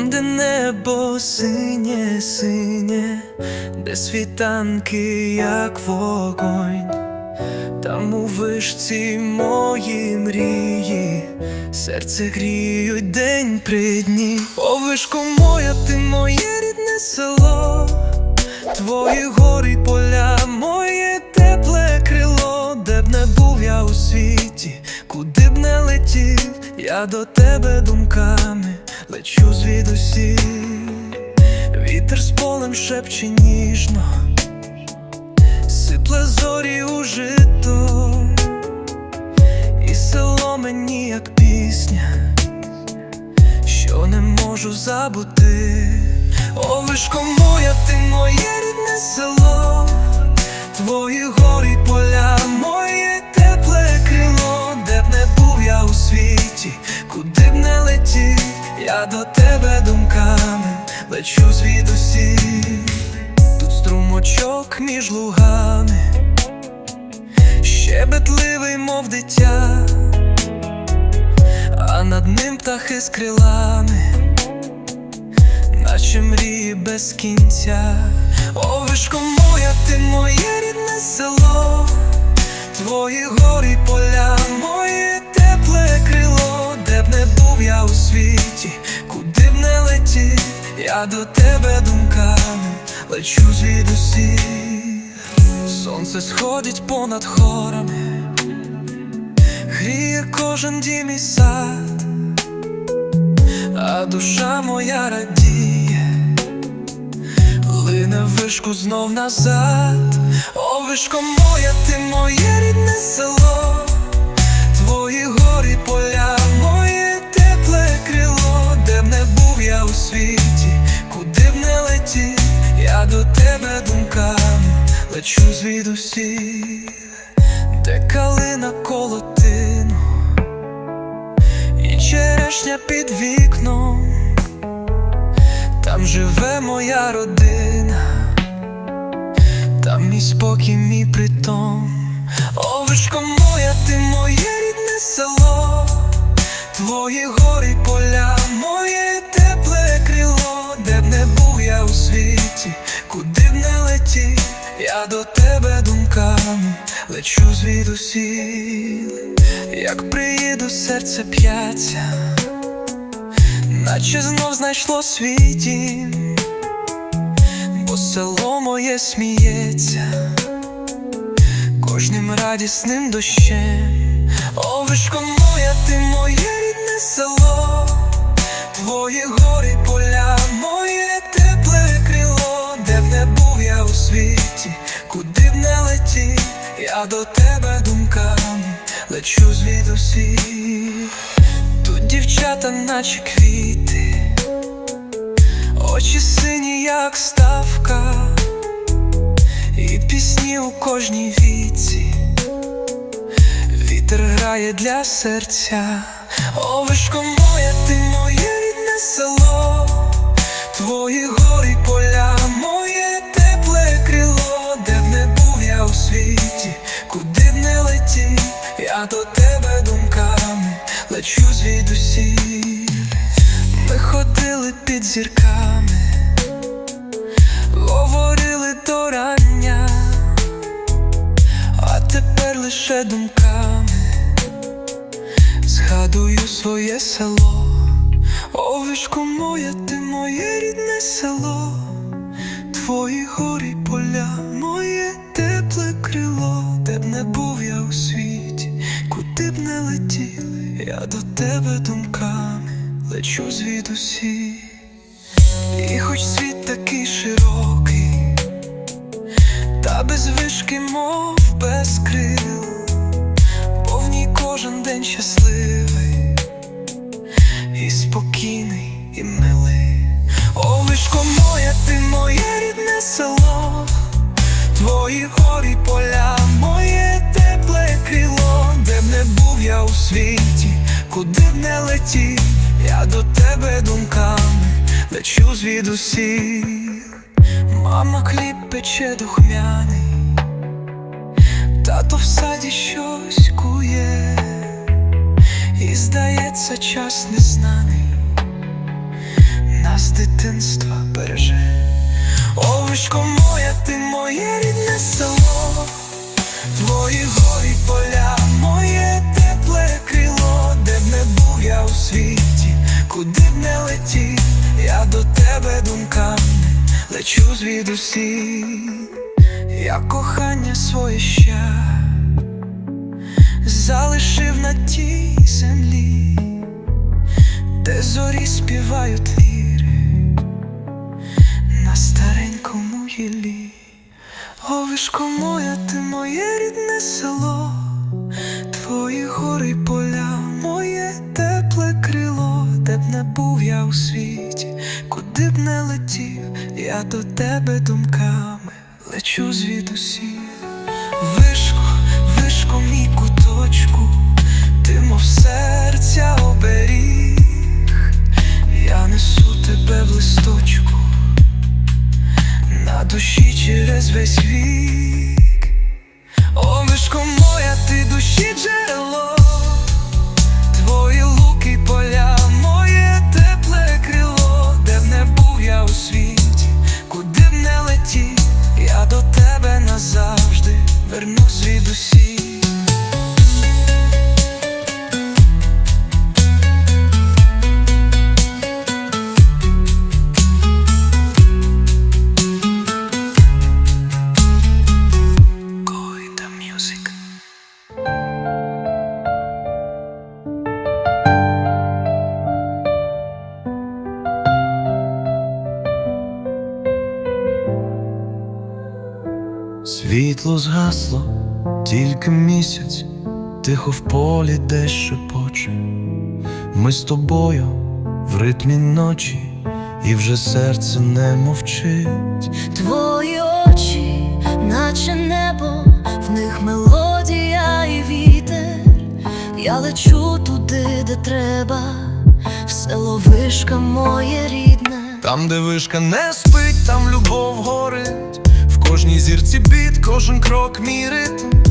Там, де небо синє, синє, де світанки, як вогонь, там у вишці мої мрії, серце гріють день при дні. О, вишко моя, ти моє рідне село, твої гори поля, моє тепле крило, де б не був я у світі, куди б не летів, я до тебе думками лечу звідусі, вітер з полем шепче ніжно, сипле зорі у жито, і село мені як пісня, що не можу забути. О, вишко моя, ти моє рідне село, твої гори поля, моє тепле крило, де б не був я у світі, куди б не летів, я до тебе думками лечу звідусі, тут струмочок між лугами, щебетливий, мов дитя, а над ним птахи з крилами. Наче мрії без кінця. О, моя, ти моє рідне село, твої гори поля, моє тепле крило, де б не був я у світі, я до тебе думками лечу звідусі. Сонце сходить понад хорами, гріє кожен дім і сад. А душа моя радіє, лине вишку знов назад, о вишко моя, ти моє рідне село, твої гори поля, лечу звідусіль, де калина колотину і черешня під вікном, там живе моя родина, там мій спокій, мій притом. О, вишко моя, ти моє рідне село, твої гори поля, я до тебе думками лечу звідусіль, як приїду, серце п'яться, наче знов знайшло свій дім, бо село моє сміється кожним радісним дощем. О, вишко моя, ти моє рідне село, твої гори я до тебе думками лечу звідусіль. Тут дівчата, наче квіти, очі сині, як ставка. І пісні у кожній віці, вітер грає для серця, О, вишко моя, ти під зірками. Говорили до рання, а тепер лише думками. Згадую своє село, О, вишко моя, ти моє рідне село, твої гори поля, моє тепле крило, де б не був я у світі, куди б не летів, я до тебе думками лечу звідусі. І хоч світ такий широкий, та без вишки, мов без крил, бо в ній кожен день щасливий, і спокійний, і милий. О, вишко моя, ти моє рідне село, твої гори й поля, моє тепле крило, де б не був я у світі, куди б не летів, я до тебе думками лечу звідусі, мама хліб пече духмяний, тато в саді щось кує, і здається, час незнаний, нас дитинства береже. Овочко моя, ти моє рідне село, твої гори поля, моє тепле крило, де б не був я у світі куди б не летів, я до тебе думками лечу звідусі, я кохання своє ще залишив на тій землі, де зорі співають ліри на старенькому гіллі. О, вишко моя, ти моє рідне село, твої гори й поля, не був я у світі, куди б не летів, я до тебе думками лечу звідусі. вишку, вишко, мій куточку, ти мов серця оберіг, тихо в полі десь шепоче. Ми з тобою в ритмі ночі, і вже серце не мовчить. Твої очі, наче небо, в них мелодія і вітер. Я лечу туди, де треба, в село вишка моє рідне. Там, де вишка не спить, там любов горить. В кожній зірці біт, кожен крок мій ритм.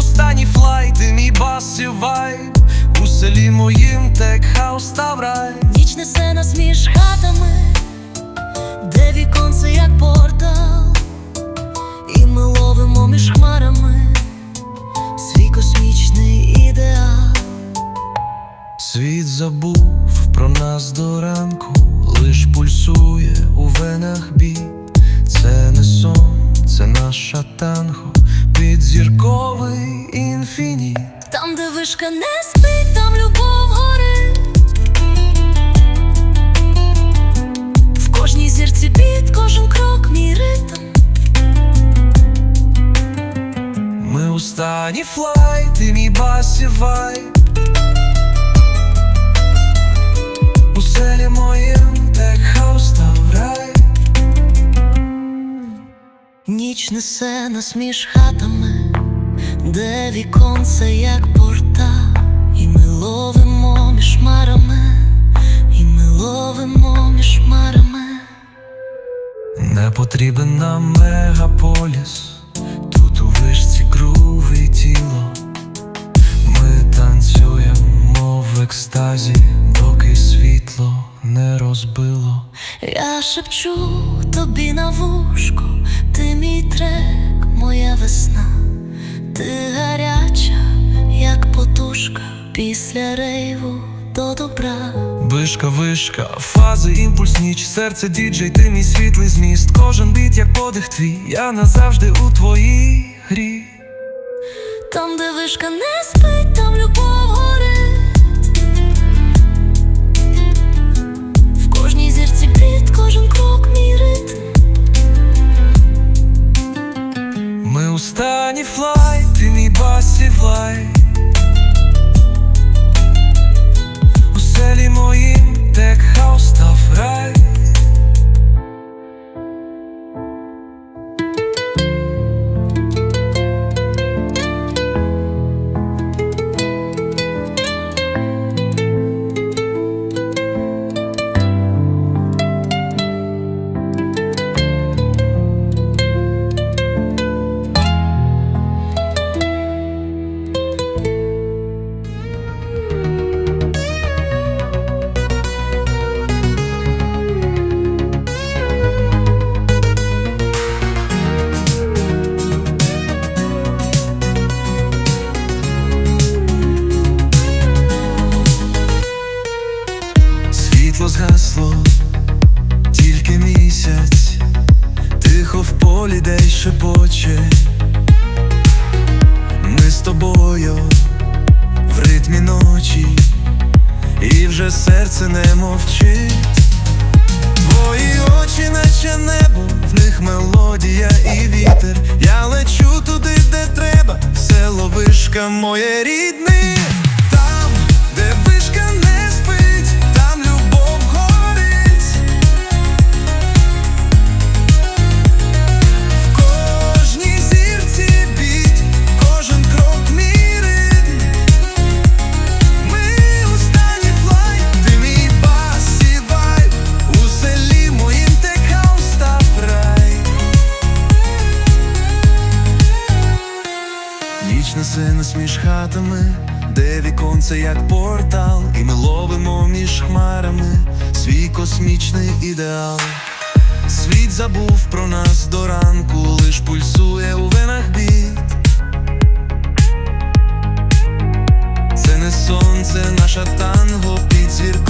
Флайт стані флай, ти мій бас і вайб. У селі моїм тек хаус та рай. Ніч несе нас між хатами, де віконце як портал, і ми ловимо між хмарами свій космічний ідеал. Світ забув флай, ти мій бас і вайб. У селі моїм тек хаус став рай Ніч несе нас між хатами, де віконце як порта, і ми ловимо між хмарами, і ми ловимо між хмарами. Не потрібен нам мегаполіс екстазі, доки світло не розбило Я шепчу тобі на вушко, ти мій трек, моя весна, ти гаряча, як потушка після рейву до добра. Вишка, вишка, фази, імпульс, ніч, серце діджей, ти мій світлий зміст, кожен біт, як подих твій, я назавжди у твоїй грі. Там, де вишка не спить, там любов горить. Стані флай, ти мій бас серце не мовчить. Твої очі, наче небо, в них мелодія і вітер. Я лечу туди, де треба, все село вишка моє рідне. Нас між хатами, де віконце як портал, і ми ловимо між хмарами свій космічний ідеал. Світ забув про нас до ранку, лиш пульсує у венах біт. Це не сонце, наша танго, під інфініт.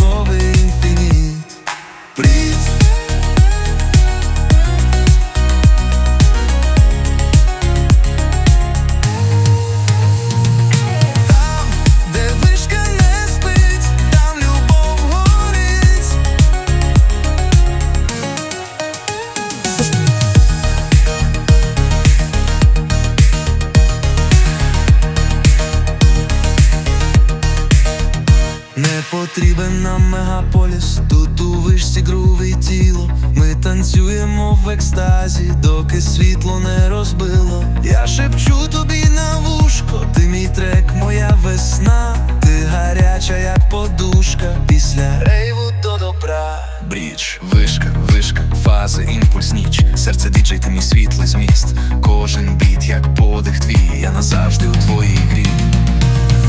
Нам мегаполіс, тут у вишці грувий тіло. Ми танцюємо в екстазі, доки світло не розбило. Я шепчу тобі на вушко, ти мій трек, моя весна. Ти гаряча, як подушка, після рейву до добра. Брідж, вишка, вишка, фази, імпульс, ніч. Серце діджей, ти мій світлий зміст. Кожен біт, як подих твій, я назавжди у твоїй грі.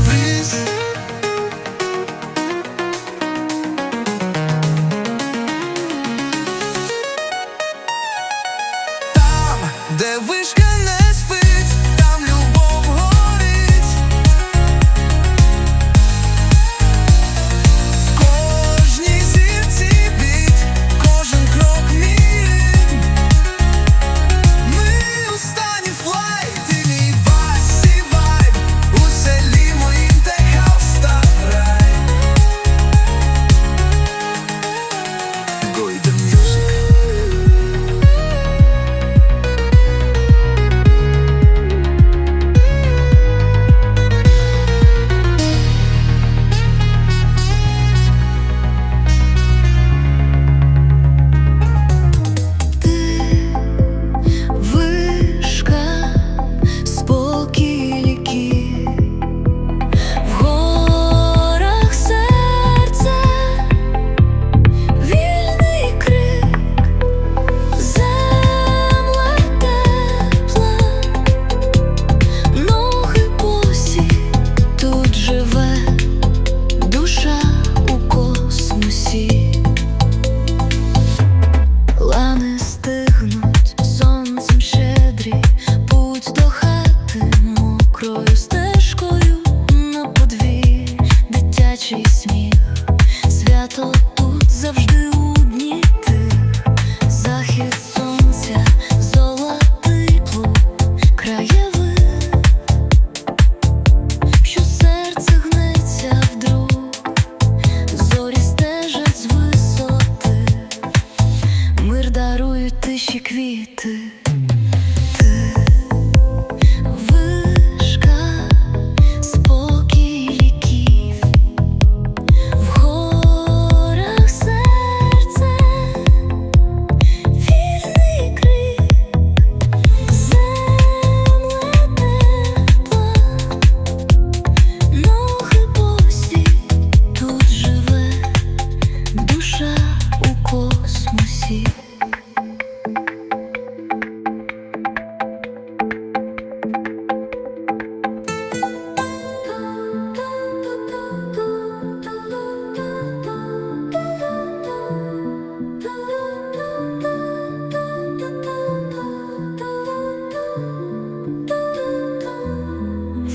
Фріз.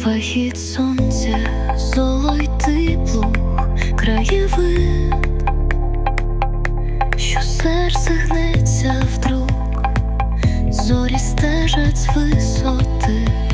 Захід сонця, золотий плуг, краєвид, що серце гнеться вдруг, зорі стежать з висоти.